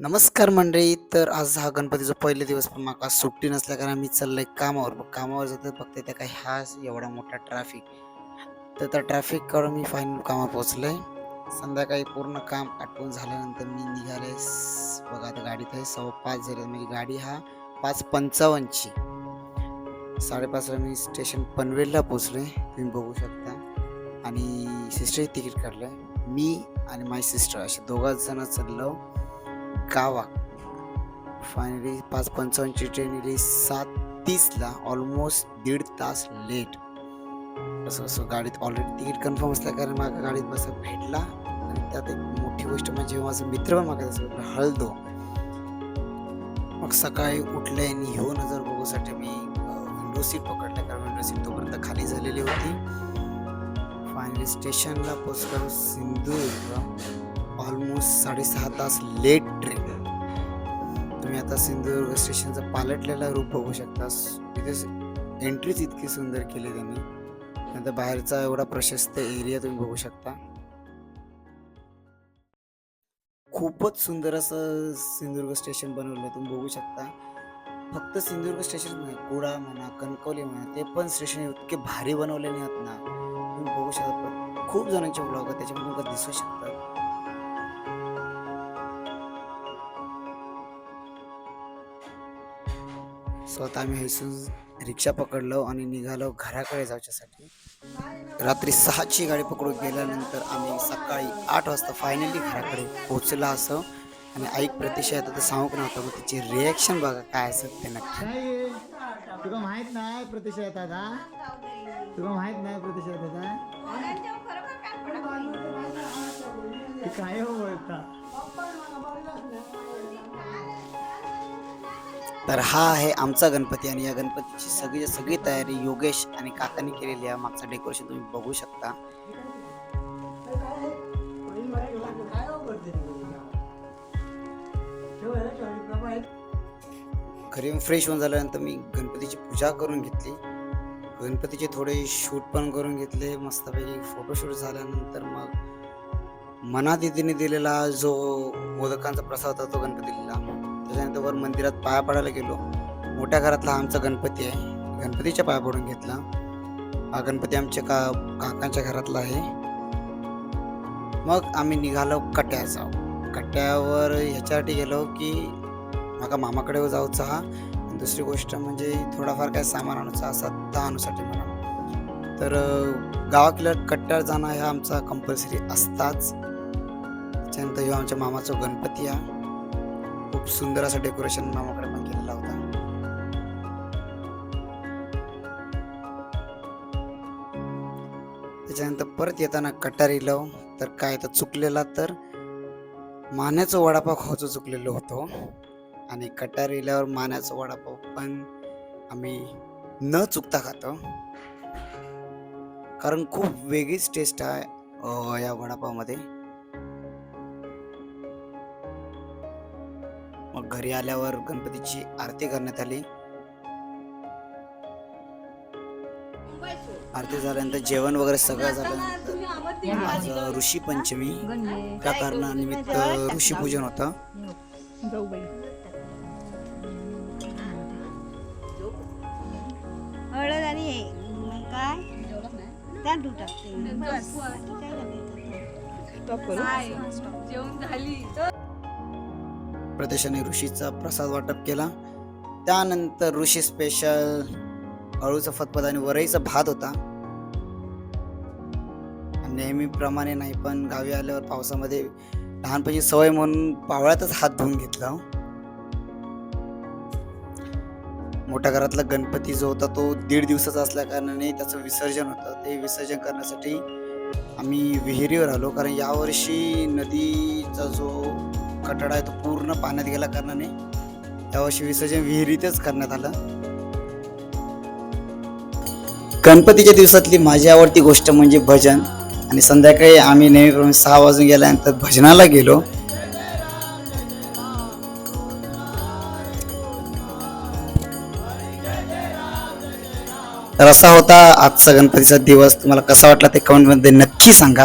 नमस्कार मंडळी तर आज हा गणपतीचा पहिले दिवस पण माका सुट्टी नसल्या कारण मी चाललंय कामावर. कामावर जातो फक्त त्या काही हा एवढा मोठा ट्रॅफिक तर त्या ट्रॅफिक काढून मी फायनल कामावर पोहोचलोय. संध्याकाळी पूर्ण काम आटवून झाल्यानंतर मी निघाले बघा आता गाडीत आहे सव्वा पाच झाले. म्हणजे गाडी हा पाच पंचावन्नची. साडेपाचला मी स्टेशन पनवेलला पोचलोय तुम्ही बघू शकता. आणि सिस्टरही तिकीट काढलं मी आणि माझी सिस्टर असे दोघाच जण चाललो. गावा. फायनली पाच पंचावन्नची ट्रेन गेली सात तीसला ऑलमोस्ट दीड तास लेट असं असं गाडीत ऑलरेडी तिकीट कन्फर्म असल्या कारण माझ्या गाडीत बसा भेटला. आणि त्यात एक मोठी गोष्ट म्हणजे माझा मित्र पण मागा तसं हळदो. मग सकाळी उठले आणि ह्यो नजर बघूसाठी मी विंडो सीट पकडल्या कारण विंडो सीट तोपर्यंत खाली झालेली होती. फायनली स्टेशनला पोचलो सिंधुदुर्ग. ऑलमोस्ट साडेसहा तास लेट ट्रेन तुम्ही आता सिंधुदुर्ग स्टेशनचं पालटलेला रूप बघू शकता तिथे एंट्रीच इतकी सुंदर केली त्यांनी. नंतर बाहेरचा एवढा प्रशस्त एरिया तुम्ही बघू शकता. खूपच सुंदर असं सिंधुदुर्ग स्टेशन बनवलं तुम्ही बघू शकता. फक्त सिंधुदुर्ग स्टेशन नाही कुडा म्हणा कणकवली म्हणा ते पण स्टेशन इतके भारी बनवलेले आहेत ना. तुम्ही बघू शकता. खूप जणांचे ब्लॉग त्याच्यामध्ये तुम्हाला दिसू शकतात स्वतः आम्ही हैसून रिक्षा पकडलो आणि निघालो घराकडे जायच्यासाठी रात्री सहाची गाडी पकडून गेल्यानंतर आम्ही सकाळी आठ वाजता फायनली घराकडे पोहोचला असं. आणि ऐक प्रतीक्षा येतात तर सांगू नव्हतं मग तिची रिॲक्शन बघा काय असत ते नक्की. तुला माहीत नाही प्रतिशा येतात हा तुला माहीत नाही प्रतिशा येतात ते काय हो बोलता तर हा आहे आमचा गणपती आणि या गणपतीची सगळी सगळी तयारी योगेश आणि काकांनी केलेली आहे. मागचं डेकोरेशन तुम्ही बघू शकता. घरी फ्रेश होऊन झाल्यानंतर मी गणपतीची पूजा करून घेतली. गणपतीचे थोडे शूट पण करून घेतले. मस्तपैकी फोटोशूट झाल्यानंतर मग मना दिदीने दिलेला जो मोदकांचा प्रसाद होता तो गणपतीला त्याच्यानंतर वर मंदिरात पाया पडायला गेलो. मोठ्या घरातला हा आमचा गणपती आहे. गणपतीच्या पाया पडून घेतला. हा गणपती आमच्या का काकांच्या घरातला आहे. मग आम्ही निघालो कट्याचा कट्यावर ह्याच्यासाठी गेलो की माका मामाकडे जाऊचा हा. दुसरी गोष्ट म्हणजे थोडाफार काय सामान आणूचा असा त्या आणूसाठी तर अं, कट्ट्यावर जाणं हा आमचा कंपल्सरी असताच. त्याच्यानंतर ह्यो आमच्या मामाचा गणपती हा. खूप सुंदर असं डेकोरेशन मामाकडे पण केलेला होता. त्याच्यानंतर परत येताना कटारी लव तर काय तर चुकलेला तर मान्याचं वडापाव खायचं चुकलेलो होतो. आणि कटारी इल्यावर मान्याचं वडापाव पण आम्ही न चुकता खातो. कारण खूप वेगळीच टेस्ट आहे या वडापावमध्ये. घरी आल्यावर गणपतीची आरती करण्यात आली. आरती झाल्यानंतर जेवण वगैरे सगळं झाल्यानंतर आज ऋषी पंचमी. त्या कारणानिमित्त ऋषी पूजन होतं. हळद आणि काय टाकते जेवण झाली. प्रदेशाने ऋषीचा प्रसाद वाटप केला. त्यानंतर ऋषी स्पेशल अळूचा फतफत आणि वरईचा भात होता. नेहमीप्रमाणे नाही पण गावी आल्यावर पावसामध्ये लहानपणी सवय म्हणून पावळ्यातच हात धुवून घेतला हो. मोठ्या घरातला गणपती जो होता तो दीड दिवसाचा असल्या कारणाने त्याचं विसर्जन होतं. ते विसर्जन करण्यासाठी आम्ही विहिरीवर आलो कारण यावर्षी नदीचा जो कठडा आहे तो पूर्ण पाण्यात गेला कारणाने. यावर्षी विसर्जन विहिरीतच करण्यात आलं. गणपतीच्या दिवसातली माझी आवडती गोष्ट म्हणजे भजन. आणि संध्याकाळी आम्ही नेहमीप्रमाणे सहा वाजून गेल्यानंतर भजनाला गेलो. तर असा होता आजचा गणपतीचा दिवस. तुम्हाला कसा वाटला ते कमेंटमध्ये नक्की सांगा.